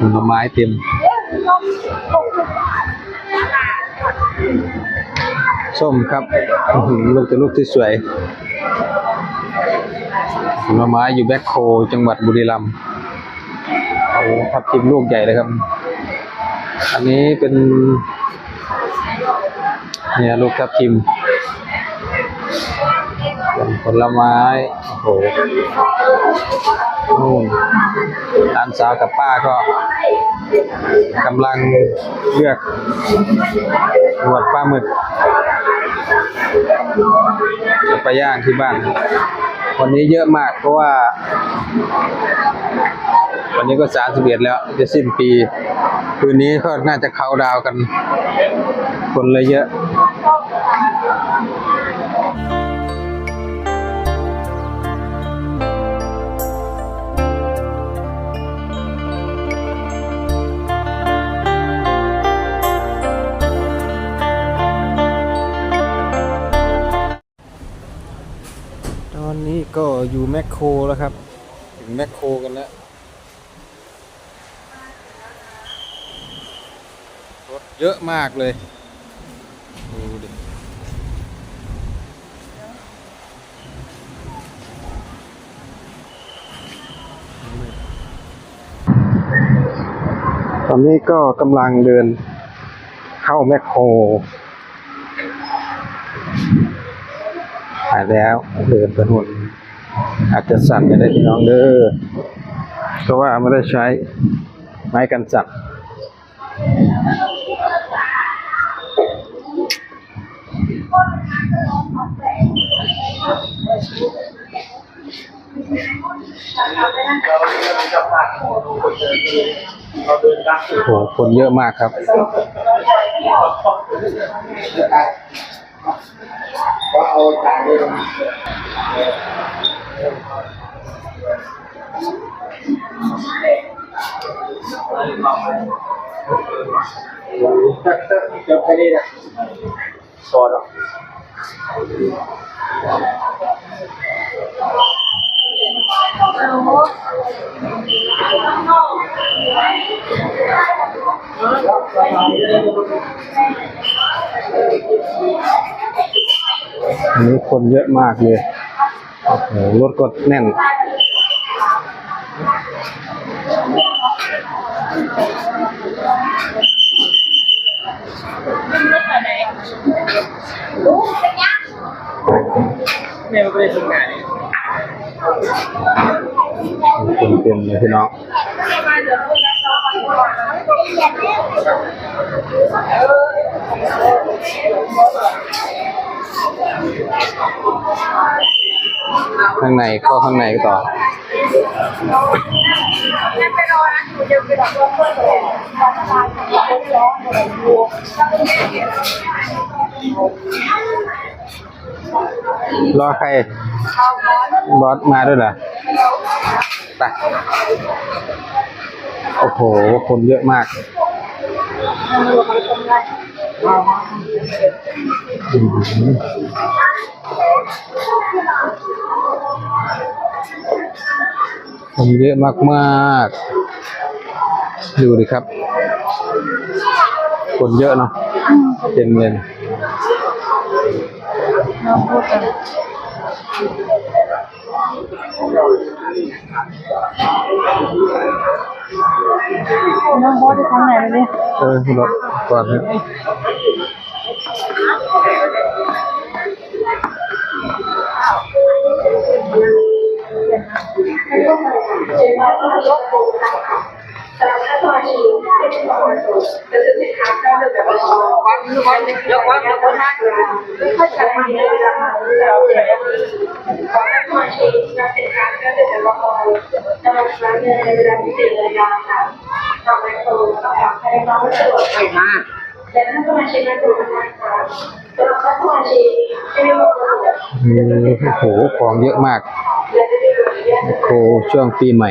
ผลไม้เต็มส้มครับลูกแต่ลูกที่สวยผลไม้อยู่แบคโคจังหวัดบุรีรัมย์โอ้ทับทิมลูกใหญ่เลยครับ อันนี้เป็น เนี่ยลูกทับทิมผลไม้ โอ้โห นู่นร้านสาวกับป้าก็กำลังเลือกหนวดปลาหมึกจะไปย่างที่บ้าน วันนี้เยอะมากเพราะว่า วันนี้ก็สามสิบเอ็ดแล้ว จะสิ้นปี คืนนี้ก็น่าจะเขาดาวกัน คนเลยเยอะ ก็อยู่แมคโครแล้วครับ ถึงแมคโครกันแล้ว รถเยอะมากเลย ดูดิตอนนี้ก็กำลังเดินเข้าแมคโครหายแล้วเดินไปหุ่น อาจจะสั่นจะได้พี่น้องเด้อเพราะว่าไม่ได้ใช้ไม้กันสั่นโอ้โหคนเยอะมากครับอัน นี้คนเยอะมากเลย โอ้โห รถก็แน่น เนี่ยมันไม่ได้ทำงานคนเต็มเลยพี่น้อง ข้างในเข้าข้างในต่อรอใครบอสมาด้วยเหรอไปโอ้โห คนเยอะมากอื อหือคนเยอะมากๆ ดูดิครับ คนเยอะเนาะเต็มเลยน้องพูดกันน้องโบจะทำไหนเลยเนี่ ยเออรถก่อนนะไปมากอืมโอ้โหของเยอะมากโอ้ โหช่วงปีใหม่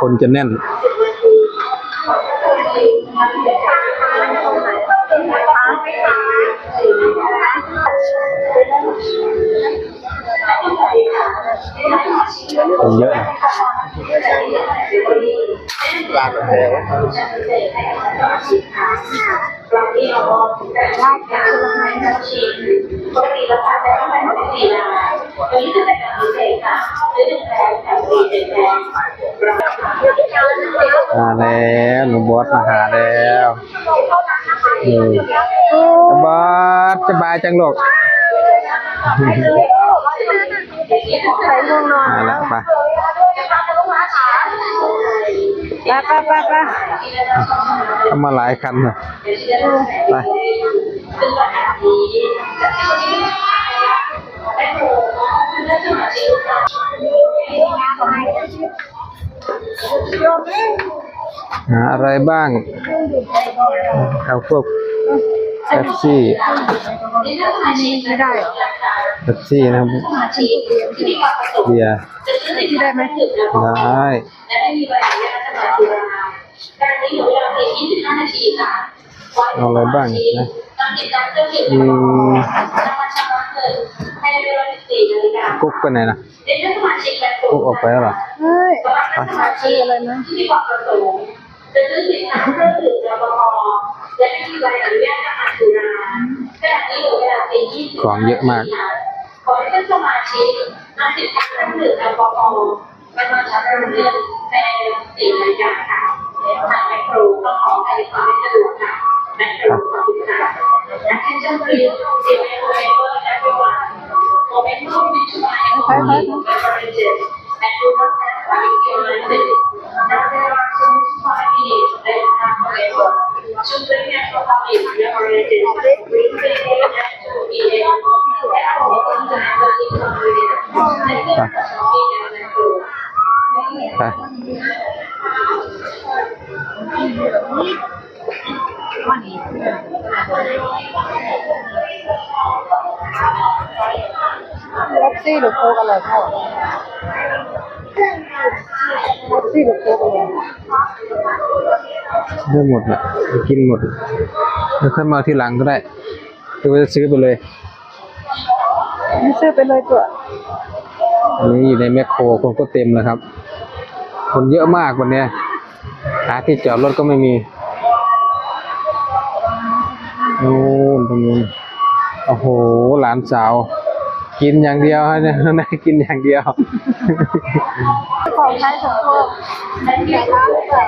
คนจะแน่น คนเยอะนะปลาแถว เราที่เราแต่ว่าการลงในบัญชีปกติเราทำได้ตั้งแต่ปกติแล้ววันนี้จะเป็นการพิเศษค่ะหรือหนึ่งแพงแถมฟรีหนึ่งแพงมาแล้วหนูบอสมาหาแล้วเออบอสสบายจังลูกใส่ง่วงนอนมาแล้วไป ไปไปไปไปเอามาหลายคันเลยไปซึ่งปัญหานี้จะเป็นที่และโมและสมาชิกหาอะไรบ้างเอาพวกเป๊ปซี่อันนี้ไม่ได้เหรอเป๊ปซี่นะครับสมาชิกที่มีความประสงค์เบียร์จะซื้อสินค้าได้ไหมถึงแล้วได้ การนี้เหลือเวลาเพียง25 นาทีค่ะเอาอะไรบ้างนะนำกิจกรรมเครื่องดื่มอืมนำมาชำระเงินภายในเวลา14นาฬิกากุ๊กไปไหนนะในเรื่องสมาชิกและกุ๊กออกไปแล้วเหรอเฮ้ยสำหรับสมาชิกอะไรนะที่มีความประสงค์จะซื้อสินค้าเครื่องดื่มแอลกอฮอล์และไม่มีใบอนุญาตจำหน่ายสุราขณะนี้เหลือเวลาเพียง20ของเยอะมากขอให้ท่านสมาชิกนำสินค้าเครื่องดื่มแอลกอฮอล์ไปมาชำระเงินภายในสี่น แท็กซี่หรือโค้กอะไรได้หมดแหละไปกินหมดแล้วค่อยมาที่หลังก็ได้หรือว่าจะซื้อไปเลยไม่ซื้อไปเลยตัวอันนี้อยู่ในแมคโครคนก็เต็มแล้วครับ คนเยอะมากวันเนี้ยหาที่จอดรถก็ไม่มีโน่นตรงนู้นโอ้โห หลานสาว กินอย่างเดียวฮะเนี่ยน่ากินอย่างเดียว ของใช้สังคมใช้ร้านหรือเปล่า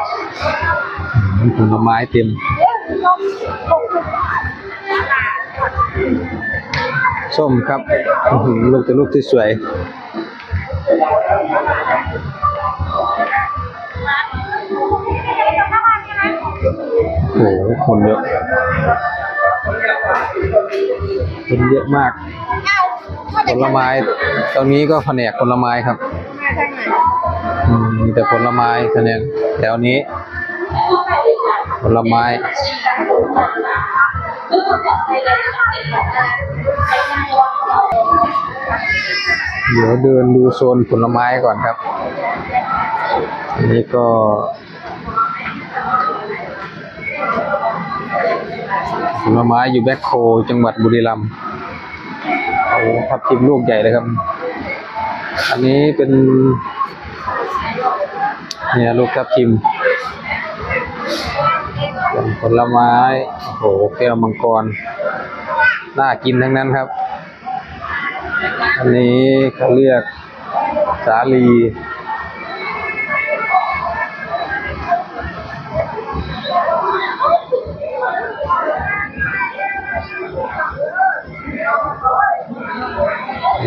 ผลไม้เต็มส้มครับอื้อหือลูกแต่ลูกที่สวยโอ้โหคนเยอะคนเยอะมาก ผลไม้ ตรงนี้ก็แผนกผลไม้ครับอืมมีแต่ผลไม้แผนกแถวนี้ ผลไม้ เดี๋ยวเดินดูโซนผลไม้ก่อนครับ อันนี้ก็ ผลไม้อยู่แบคโคจังหวัดบุรีรัมย์ โอ้ทับทิมลูกใหญ่เลยครับ อันนี้เป็น เนี่ยลูกทับทิมเป็นผลไม้ โอ้โหแก้วมังกร น่ากินทั้งนั้นครับ อันนี้เขาเรียกสาลี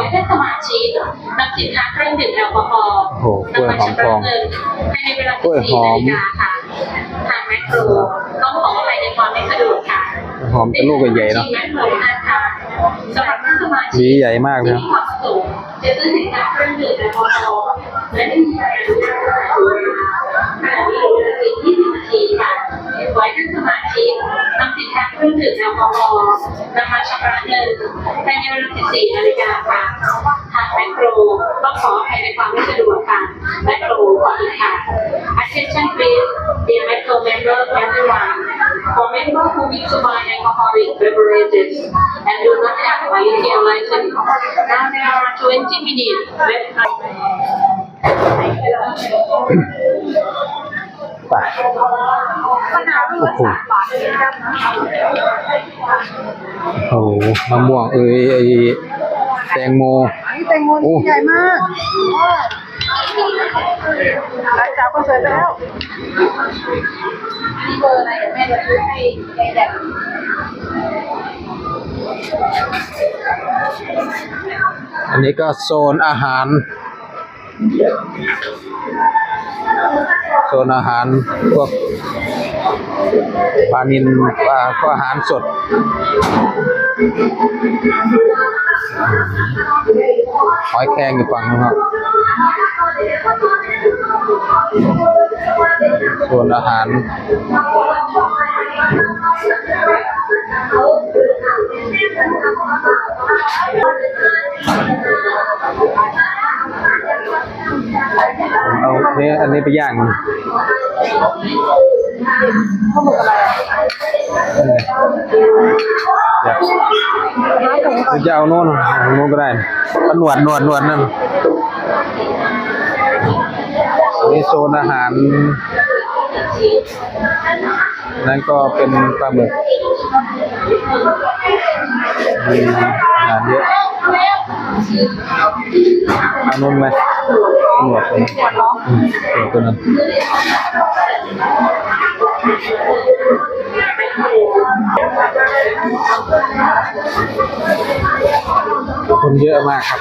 นี่เป็นองุ่นโอ้โหกล้วยหอมทองภายในเวลา14นาฬิกาค่ะทางแมคโครต้องขออภัยในความไม่สะดวกค่ะหอมเป็นลูกใหญ่ๆเนาะสำหรับท่านสมาชิกหวีใหญ่มากนะครับที่มีความประสงค์จะซื้อสินค้าเครื่องดื่มแอลกอฮอล์และไม่มีใบอ นุญาตจำหน่ายสุราขณะนี้เหลือเวลาเพียง20นค่ะเครื่องดื่มแอลกอฮอล์นำมาชำระเงินภายในเวลา14นาฬิกาค่ะทางแมคโครต้องขออภัยในความไม่สะดวกค่ะแมคโครขออีกค่ะ Attention please dear Metro member everyone for member who wish to buy alcoholic beverages and do not have a liquor license now there are 20 minutes left ไปมะนาวลูกละสามบาทโอ้โหมะม่วงเอ้ยไอแตงโมอันนี้แตงโมโอ้ใหญ่มากรายจ่ายคนสวยไปแล้วนี่เบอร์อะไรเดี๋ยวแม่จะซื้อให้ในแดกอันนี้ก็โซนอาหาร โซนอาหารพวกปลานินปลาก็อาหารสด หอยแครงอยู่ฝั่งนู้นครับโซนอาหาร เอาเนี่ยอันนี้ไปย่างมันข้าวหมกอะไรอะเอออยากน้ำถุงก่อนจะเอาโน่นเอาโน่นก็ได้เอาหนวดหนวดหนวดนั่นอันนี่โซนอาหาร นั่นก็เป็นปลาหมึกมีอาหารเยอะอานุ่นไหมเอาหนวดหมอืมเดี๋ยวตัวนั้นคนเยอะมากครับ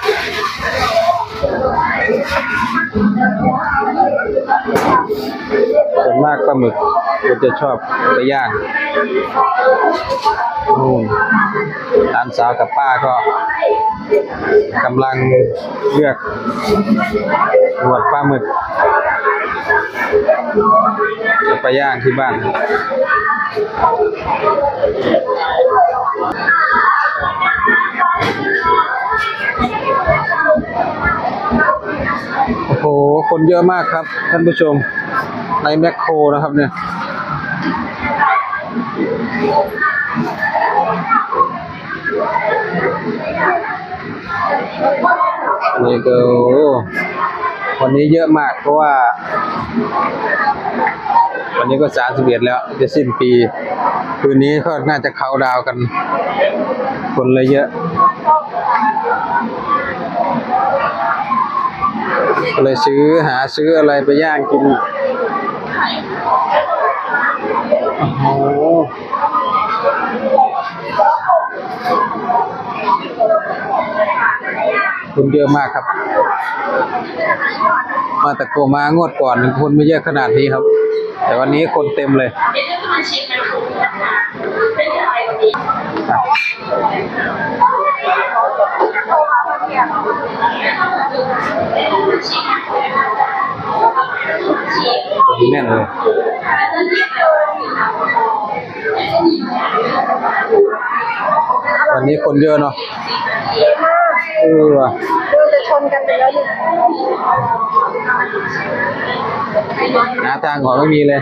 ส่วนมากปลาหมึกเราจะชอบไปย่างนู่นหลานสาวกับป้าก็กำลังเลือกหนวดปลาหมึกจะไปย่างที่บ้าน โอ้โห คนเยอะมากครับ ท่านผู้ชม ในแมคโครนะครับเนี่ย นี่ก็วันนี้เยอะมากเพราะว่า วันนี้ก็สามสิบเอ็ดแล้วจะสิ้นปี คืนนี้ก็น่าจะเขาดาวกัน คนเลยเยอะ ก็เลยซื้อหาซื้ออะไรไปย่างกินโอ้โหคนเยอะมากครับ มาต่โกมางวดก่อนคนไม่เยอะขนาดนี้ครับ แต่วันนี้คนเต็มเลย มาเพื่อนเนี่ยคนแน่นเลยวันนี้คนเยอะเนาะเออว่ะเดินจะชนกันไปแล้วเนี่ยหาทางออกไม่มีเลย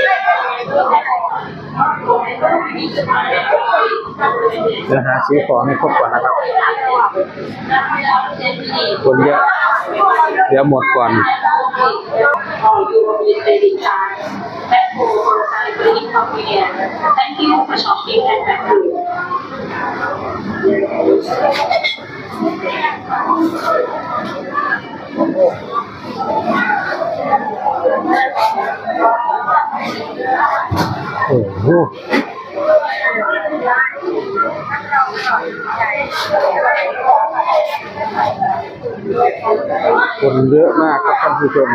เดี๋ยวหาซื้อของให้ครบก่อนนะครับ คนเยอะ เดี๋ยวหมดก่อน Thank you for shopping at Metro. โอ้โห คนเยอะมากครับท่านผู้ชม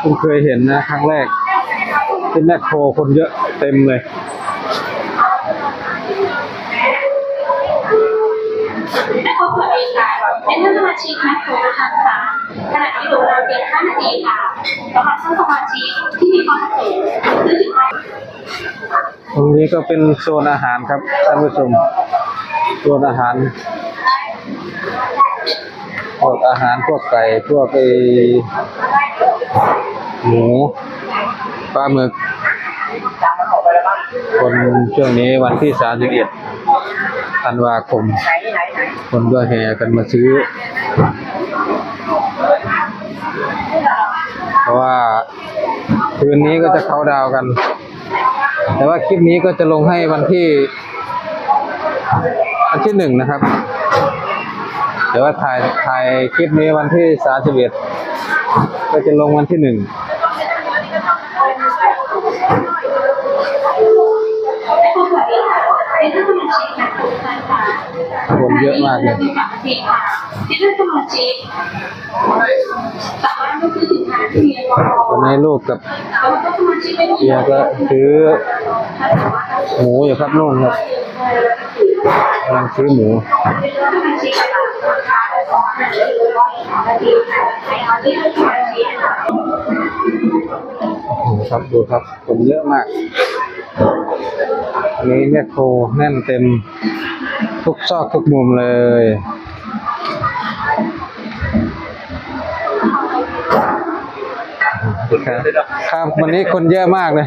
เพิ่งเคยเห็นนะ ครั้งแรกที่แมคโครคนเยอะเต็มเลย แม่ครัวเองค่ะเป็นท่านสมาชิกแม่ครัวทุกท่านค่ะขณะที่อยู่เราเพียง5นาทีค่ะสำหรับท่านสมาชิกที่มีความประสงค์หรือถึง ตรงนี้ก็เป็นโซนอาหารครับท่านผู้ชมโซนอาหารพวกอาหารพวกไก่พวกไอหมูปลาหมึก คนช่วงนี้วันที่สามสิบเอ็ดธันวาคมไหนไหนไหนคนก็แห่กันมาซื้อ เพราะว่าคืนนี้ก็จะเข้าดาวกัน แต่ว่าคลิปนี้ก็จะลงให้วันที่วันที่หนึ่งนะครับ แต่ว่าถ่ายถ่ายคลิปนี้วันที่สามสิบเอ็ดก็จะลงวันที่หนึ่งแม่ครัวเปิดเองค่ะเป็นเยอะมากเลยวามประสงค์ค่ะที่ท่านสมาชิกสามารถซื้อสินค้าที่มีแอลกอฮอล์ตอนนี้ลูกกับแล้วก็สมาชิกไม่ต้องเบียก็ซื้อ หมูอยู่ครับนู่นครับกำลังซื้อหมูสมาชิกค่ะสองนาทีนาทีค่ะให้เอาที่ท่านสมาชิกค่ะโอ้ครับดูครับคนเยอะมากอันนี้แมคโครแน่นเต็มทุกซอกทุกมุมเลยครับวันนี้คนเยอะมากเลย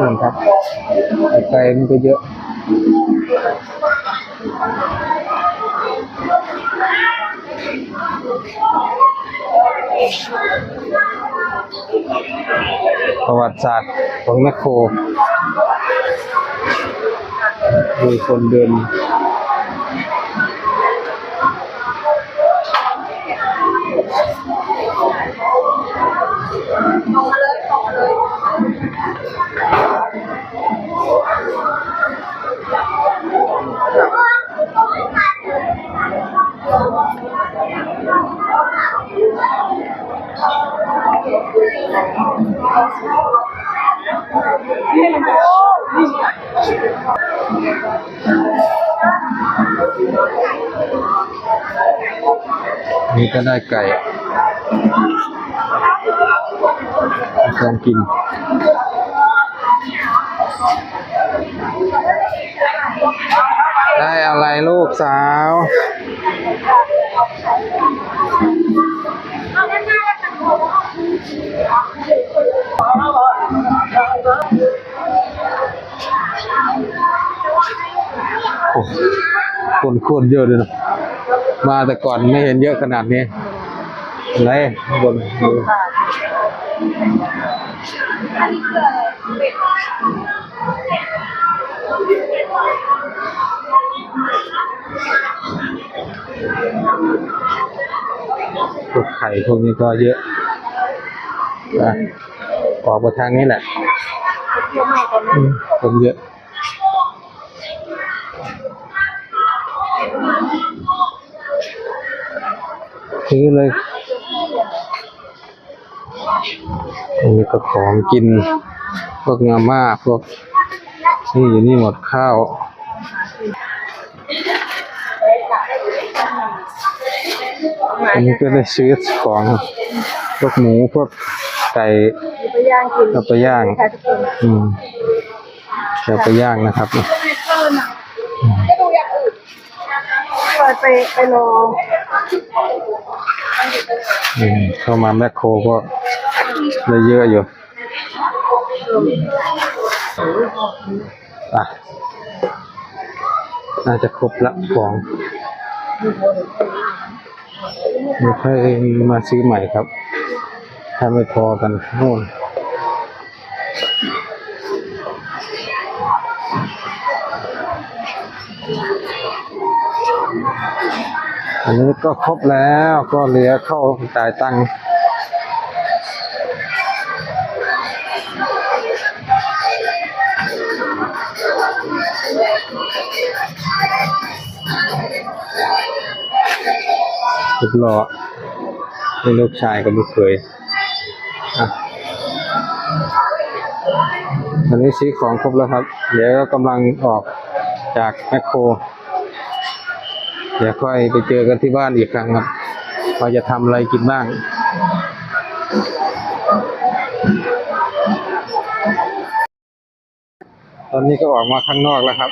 นั่นครับไกลมันก็เยอะประวัติศาสตร์ของแมคโครมีคนเดิน นี่ก็ได้ไก่ลองกินได้อะไรลูกสาวโอ้คนคตรเยอะเลยนะ มาแต่ก่อนไม่เห็นเยอะขนาดนี้อะไรบนดูพวกไข่พวกนี้ก็เยอะอะออกมาทางนี้แหละอืมคนเยอะ ซื้อเลยอันนี้ก็ของกิน พวกงาม่าพวกนี่อยู่นี่หมดข้าวอันนี้ก็ได้ซื้อของพวกหมูพวกไก่กินเอาไปย่าง อืมเอาไปย่างนะครับไม่ดูอย่างอื่นเปิดไปไปรอ เข้ามาแมคโครก็ได้เยอะอยู่อะน่าจะครบละของเดี๋ยวค่อยมาซื้อใหม่ครับ ถ้าไม่พอกันนู่น อันนี้ก็ครบแล้วก็เหลือเข้าจ่ายตังค์สุดรอให้ลูกชายกับลูกเขยอันนี้ซื้อของครบแล้วครับ เดี๋ยวก็กำลังออกจากแมคโคร เดี๋ยวค่อยไปเจอกันที่บ้านอีกครั้งครับว่าจะทำอะไรกินบ้างตอนนี้ก็ออกมาข้างนอกแล้วครับ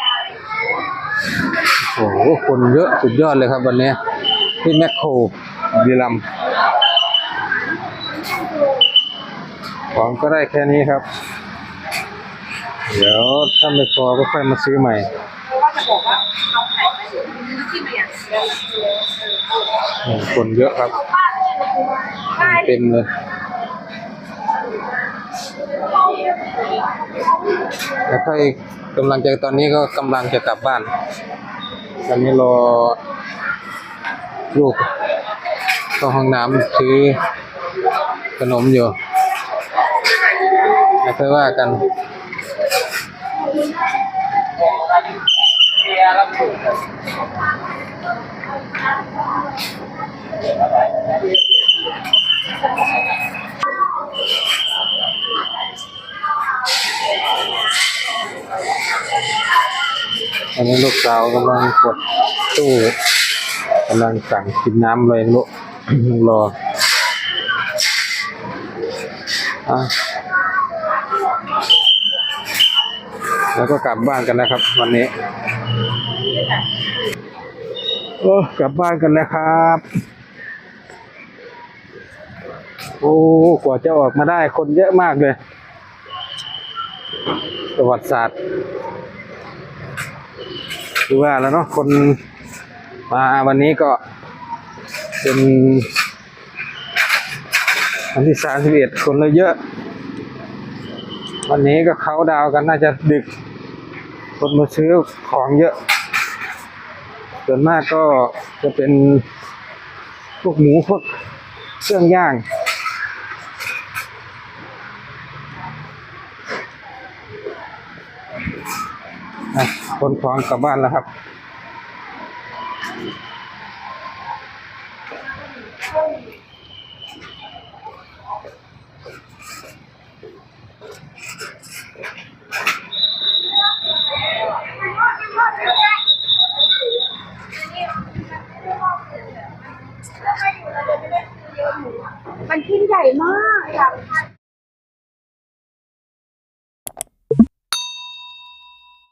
โอ้โห คนเยอะสุดยอดเลยครับวันนี้ ที่แมคโครบุรีรัมของก็ได้แค่นี้ครับ เดี๋ยวถ้าไม่พอก็ค่อยมาซื้อใหม่ ว่าจะบอกว่าเอาไข่มาอยู่ที่มาอย่างเดียว โอ้โห คนเยอะครับ เต็มเลยแล้วค่กำลังจะตอนนี้ก็กำลังจะกลับบ้าน ตอนนี้รอลูกเข้าห้องน้ำซื้อขนมอยู่แล้วค่อยว่ากัน อันนี้ลูกสาวกำลังกดตู้กำลังสั่งกินน้ำเลยลูกรออะแล้วก็กลับบ้านกันนะครับ วันนี้โอ้กลับบ้านกันแล้วครับ โอ้กว่าจะออกมาได้คนเยอะมากเลย ประวัติศาสตร์ คือว่าแล้วเนาะคนมาวันนี้ก็เป็นวันที่สามสิบเอ็ดคนเลยเยอะ วันนี้ก็เขาดาวกันน่าจะดึก คนมาซื้อของเยอะ ส่วนมากก็จะเป็นพวกหมูพวกเครื่องย่าง อะ คนฟองกลับบ้านแล้วครับ